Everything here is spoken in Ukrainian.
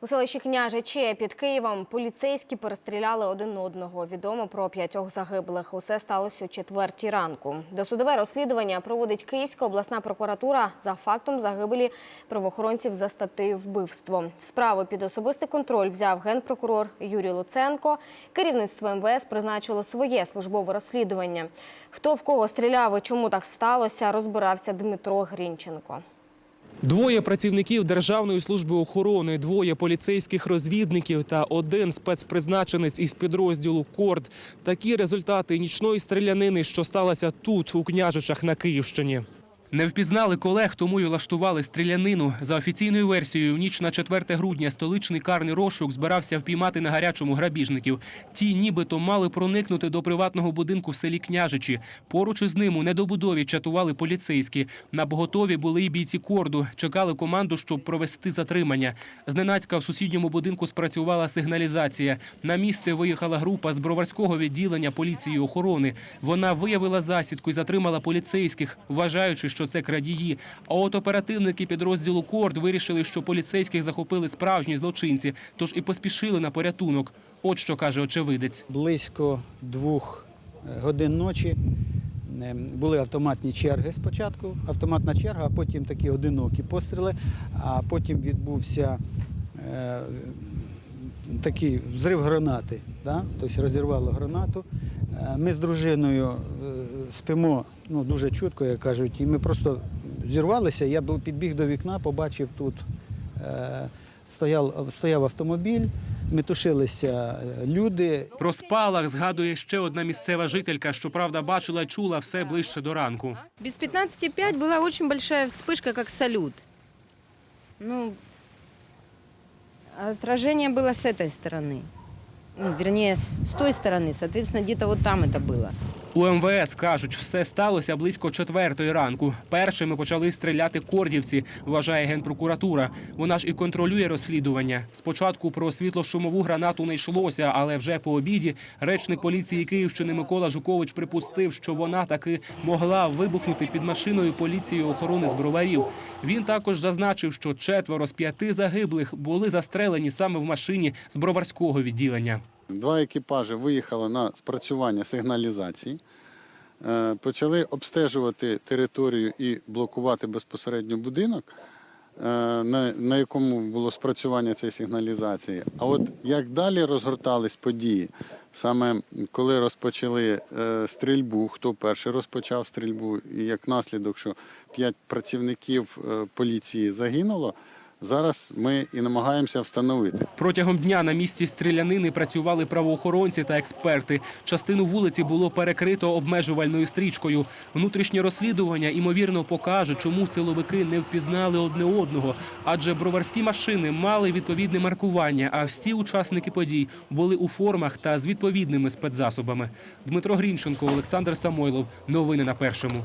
У селищі Княжичі під Києвом поліцейські перестріляли один одного. Відомо про п'ятьох загиблих. Усе сталося о четвертій ранку. Досудове розслідування проводить Київська обласна прокуратура за фактом загибелі правоохоронців за статтею вбивство. Справу під особистий контроль взяв генпрокурор Юрій Луценко. Керівництво МВС призначило своє службове розслідування. Хто в кого стріляв і чому так сталося, розбирався Дмитро Грінченко. Двоє працівників Державної служби охорони, двоє поліцейських розвідників та один спецпризначенець із підрозділу Корд. Такі результати нічної стрілянини, що сталося тут, у княжичах на Київщині. Не впізнали колег, тому й влаштували стрілянину. За офіційною версією, ніч на 4 грудня столичний карний розшук збирався впіймати на гарячому грабіжників. Ті нібито мали проникнути до приватного будинку в селі Княжичі. Поруч із ним у недобудові чатували поліцейські. На поготові були і бійці корду. Чекали команду, щоб провести затримання. Зненацька в сусідньому будинку спрацювала сигналізація. На місце виїхала група з броварського відділення поліції охорони. Вона виявила засідку і затримала поліцейських, вважаючи, що це крадії. А от оперативники підрозділу Корд вирішили, що поліцейських захопили справжні злочинці, тож і поспішили на порятунок. От що каже очевидець. Близько двох е, годин ночі е, були автоматні черги спочатку, автоматна черга, а потім такі одинокі постріли, а потім відбувся е, такий взрив гранати. Да? Тобто розірвало гранату. Е, Ми з дружиною е, спимо ну, дуже чутко, як кажуть, і ми просто зірвалися. Я був- підбіг до вікна, побачив тут. е, Стояв, стояв автомобіль, метушилися е, люди. Про спалах згадує ще одна місцева жителька, що правда бачила, чула все ближче до ранку. Без 15,5 была очень большая вспышка, как салют. Ну, отражение было с этой стороны. Ну, вернее, с той стороны. Соответственно, где-то вот там это было. У МВС кажуть, все сталося близько четвертої ранку. Першими почали стріляти кордівці, вважає генпрокуратура. Вона ж і контролює розслідування. Спочатку про світло-шумову гранату не йшлося, але вже по обіді речник поліції Київщини Микола Жукович припустив, що вона таки могла вибухнути під машиною поліції охорони з броварів. Він також зазначив, що четверо з п'яти загиблих були застрелені саме в машині з броварського відділення. Два екіпажі виїхали на спрацювання сигналізації, е, почали обстежувати територію і блокувати безпосередньо будинок, е, на, якому було спрацювання цієї сигналізації. А от як далі розгортались події, саме коли розпочали е, стрільбу, хто перший розпочав стрільбу, і як наслідок, що п'ять працівників поліції загинуло, зараз ми і намагаємося встановити. Протягом дня на місці стрілянини працювали правоохоронці та експерти. Частину вулиці було перекрито обмежувальною стрічкою. Внутрішнє розслідування ймовірно покаже, чому силовики не впізнали одне одного, адже броварські машини мали відповідне маркування, а всі учасники подій були у формах та з відповідними спецзасобами. Дмитро Грінченко, Олександр Самойлов. Новини на першому.